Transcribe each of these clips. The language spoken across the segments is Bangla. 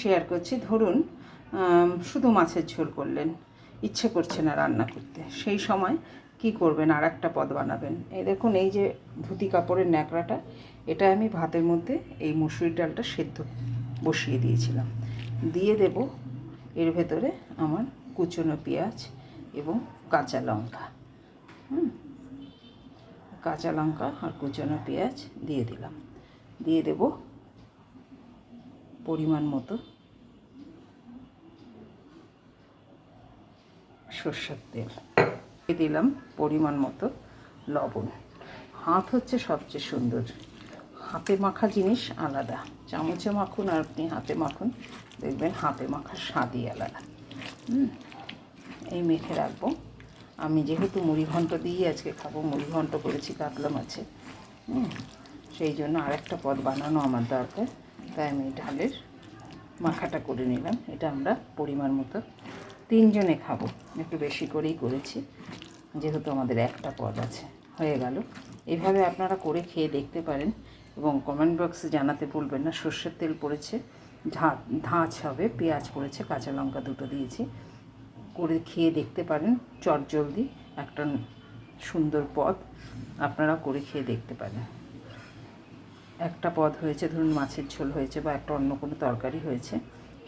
শেয়ার করছি। ধরুন শুধু মাছের ঝোল করলেন, ইচ্ছে করছে না রান্না করতে। সেই সময় কি করবেন? আর একটা পদ বানাবেন। এই দেখুন, এই যে ধুতি কাপড়ের ন্যাকড়াটা, এটা আমি ভাতের মধ্যে এই মুসুরির ডালটা সেদ্ধ বসিয়ে দিয়েছিলাম। দিয়ে দেব এর ভেতরে আমার কুচনো পেঁয়াজ এবং কাঁচা লঙ্কা। হুম? কাঁচা লঙ্কা আর কুচনো পেঁয়াজ দিয়ে দিলাম। দিয়ে দেব পরিমাণ মতো। সর্ষের তেল দিলাম পরিমাণ মতো লবণ। হাত হচ্ছে সবচেয়ে সুন্দর। হাতে মাখা জিনিস আলাদা। চামচে মাখুন আর আপনি হাতে মাখুন। দেখবেন হাতে মাখার স্বাদই আলাদা। হুম, এই মেখে রাখব। আমি যেহেতু মুড়ি ঘন্ট দিয়েই আজকে খাব, মুড়ি ঘন্ট করেছি, কাতলা মাছে। সেই জন্য আরেকটা পদ বানানো আমার দরকার। তাই আমি ডালের মাখাটা করে নিলাম। এটা আমরা পরিমাণ মতো তিনজনে খাব। একটু বেশি করেই করেছি। যেহেতু আমাদের একটা পদ আছে, হয়ে গেল। এভাবে আপনারা করে খেয়ে দেখতে পারেন এবং কমেন্ট বক্সে জানাতে ভুলবেন না। সর্ষের তেল পড়েছে, ঝাঁ, ধাঁচ হবে, পেঁয়াজ পড়েছে, কাঁচা লঙ্কা দুটো দিয়েছি। করে খেয়ে দেখতে পারেন চট জলদি একটা সুন্দর পদ আপনারা করে খেয়ে দেখতে পারেন। একটা পদ হয়েছে, ধরুন মাছের ঝোল হয়েছে বা একটা অন্য কোনো তরকারি হয়েছে,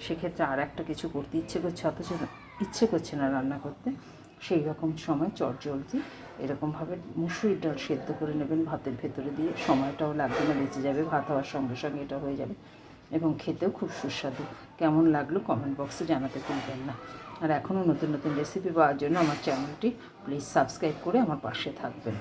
সেক্ষেত্রে আর একটা কিছু করতে ইচ্ছে করছে, অথচ ইচ্ছে করছে না রান্না করতে, সেই রকম সময় চট জলদি এরকমভাবে মুসুরির ডাল সেদ্ধ করে নেবেন, ভাতের ভেতরে দিয়ে সময়টাও লাগবে না, বেঁচে যাবে, ভাত হওয়ার সঙ্গে সঙ্গে এটা হয়ে যাবে এবং খেতেও খুব সুস্বাদু। কেমন লাগল কমেন্ট বক্সে জানাতে ভুলবেন না। আর এখনও নতুন নতুন রেসিপি পাওয়ার জন্য আমার চ্যানেলটি প্লিজ সাবস্ক্রাইব করে আমার পাশে থাকবেন।